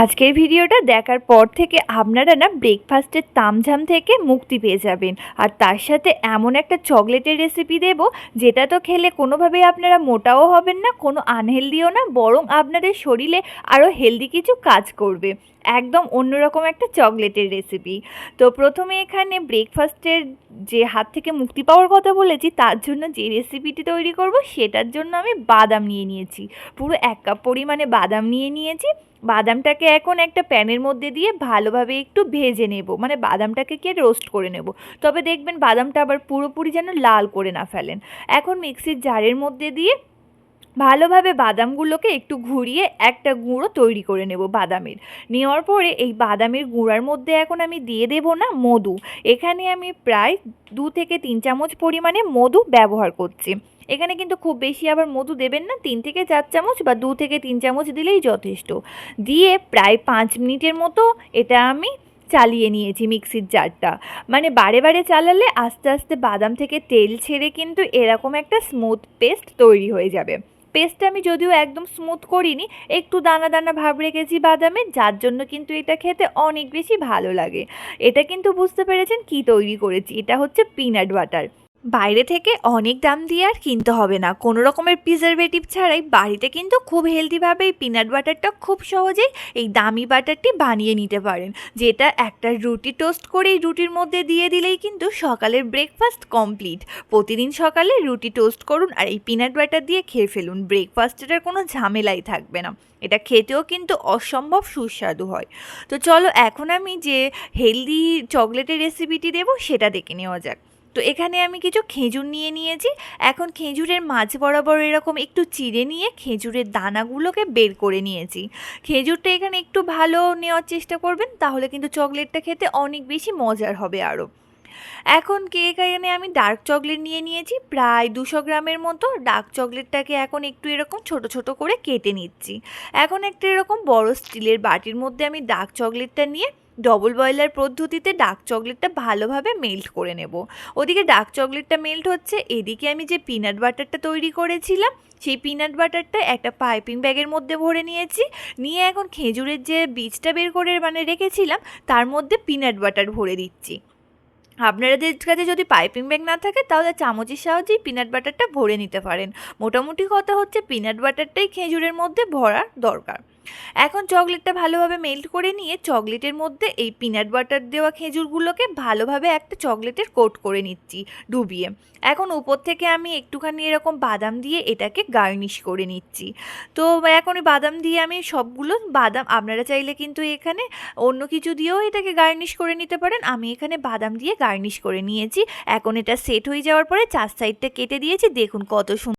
আজকের ভিডিওটা দেখার পর থেকে আপনারা না ব্রেকফাস্টের তামঝাম থেকে মুক্তি পেয়ে যাবেন। আর তার সাথে এমন একটা চকলেটের রেসিপি দেব, যেটা তো খেলে কোনোভাবেই আপনারা মোটাও হবেন না, কোনো আনহেলদিও না, বরং আপনাদের শরীরে আরও হেলদি কিছু কাজ করবে। একদম অন্যরকম একটা চকলেটের রেসিপি তো প্রথমে এখানে ব্রেকফাস্টের যে হাত থেকে মুক্তি পাওয়ার কথা বলেছি, তার জন্য যে রেসিপিটি তৈরি করব, সেটার জন্য আমি বাদাম নিয়ে নিয়েছি। পুরো এক কাপ পরিমাণে বাদাম নিয়ে নিয়েছি। বাদামটাকে এখন একটা প্যানের মধ্যে দিয়ে ভালোভাবে একটু ভেজে নেব। মানে বাদামটাকে কে রোস্ট করে নেব। তবে দেখবেন বাদামটা আবার পুরোপুরি যেন লাল করে না ফেলেন। এখন মিক্সির জারের মধ্যে দিয়ে ভালোভাবে বাদামগুলোকে একটু ঘুরিয়ে একটা গুঁড়ো তৈরি করে নেব বাদামের। নেওয়ার পরে এই বাদামের গুঁড়ার মধ্যে এখন আমি দিয়ে দেব না মধু। এখানে আমি প্রায় দু থেকে তিন চামচ পরিমাণে মধু ব্যবহার করছি। এখানে কিন্তু খুব বেশি আবার মধু দেবেন না, তিন থেকে চার চামচ বা দু থেকে তিন চামচ দিলেই যথেষ্ট। দিয়ে প্রায় পাঁচ মিনিটের মতো এটা আমি চালিয়ে নিয়েছি মিক্সির জারটা। মানে বারে বারে চালালে আস্তে আস্তে বাদাম থেকে তেল ছেড়ে কিন্তু এরকম একটা স্মুথ পেস্ট তৈরি হয়ে যাবে। পেস্টটা আমি যদিও একদম স্মুথ করিনি, একটু দানা দানা ভাব রেখেছি বাদামে, যার জন্য কিন্তু এটা খেতে অনেক বেশি ভালো লাগে। এটা কিন্তু বুঝতে পেরেছেন কি তৈরি করেছি, এটা হচ্ছে পিনাট বাটার বাইরে থেকে অনেক দাম দিয়ে আর কিনতে হবে না। কোনো রকমের প্রিজারভেটিভ ছাড়াই বাড়িতে কিন্তু খুব হেলদিভাবে এই পিনাট বাটারটা খুব সহজেই এই দামি বাটারটি বানিয়ে নিতে পারেন। যেটা একটা রুটি টোস্ট করে এই রুটির মধ্যে দিয়ে দিলেই কিন্তু সকালের ব্রেকফাস্ট কমপ্লিট প্রতিদিন সকালে রুটি টোস্ট করুন আর এই পিনাট বাটার দিয়ে খেয়ে ফেলুন। ব্রেকফাস্টের কোনো ঝামেলাই থাকবে না। এটা খেতেও কিন্তু অসম্ভব সুস্বাদু হয়। তো চলো এখন আমি যে হেলদি চকলেটের রেসিপিটি দেবো সেটা দেখে নেওয়া যাক। তো এখানে আমি কিছু খেজুর নিয়ে নিয়েছি। এখন খেজুরের মাঝ বরাবর এরকম একটু চিড়ে নিয়ে খেজুরের দানাগুলোকে বের করে নিয়েছি। খেজুরটা এখানে একটু ভালো নেওয়ার চেষ্টা করবেন, তাহলে কিন্তু চকলেটটা খেতে অনেক বেশি মজার হবে আরও। এখন কেক এনে আমি ডার্ক চকলেট নিয়ে নিয়েছি, প্রায় দুশো গ্রামের মতো। ডার্ক চকলেটটাকে এখন একটু এরকম ছোট ছোট করে কেটে নিচ্ছি। এখন একটা এরকম বড় স্টিলের বাটির মধ্যে আমি ডার্ক চকলেটটা নিয়ে ডবল বয়লার পদ্ধতিতে ডার্ক চকলেটটা ভালোভাবে মেল্ট করে নেব। ওদিকে ডার্ক চকলেটটা মেল্ট হচ্ছে, এদিকে আমি যে পিনাট বাটারটা তৈরি করেছিলাম, সেই পিনাট বাটারটা একটা পাইপিং ব্যাগের মধ্যে ভরে নিয়েছি। নিয়ে এখন খেজুরের যে বীজটা বের করে মানে রেখেছিলাম, তার মধ্যে পিনাট বাটার ভরে দিচ্ছি। আপনাদের কাছে যদি পাইপিং ব্যাগ না থাকে, তাহলে চামচের সাহায্যেই পিনাট বাটারটা ভরে নিতে পারেন। মোটামুটি কথা হচ্ছে পিনাট বাটারটাই খেজুরের মধ্যে ভরা দরকার। এখন চকলেটটা ভালোভাবে মেল্ট করে নিয়ে চকলেটের মধ্যে এই পিনাট বাটার দেওয়া খেজুরগুলোকে ভালোভাবে একটা চকলেটের কোট করে নিচ্ছি ডুবিয়ে। এখন উপর থেকে আমি একটুখানি এরকম বাদাম দিয়ে এটাকে গার্নিশ করে নিচ্ছি। তো এখন বাদাম দিয়ে আমি সবগুলো বাদাম, আপনারা চাইলে কিন্তু এখানে অন্য কিছু দিয়েও এটাকে গার্নিশ করে নিতে পারেন। আমি এখানে বাদাম দিয়ে গার্নিশ করে নিয়েছি। এখন এটা সেট হয়ে যাওয়ার পরে চার সাইডটা কেটে দিয়েছি। দেখুন কত সুন্দর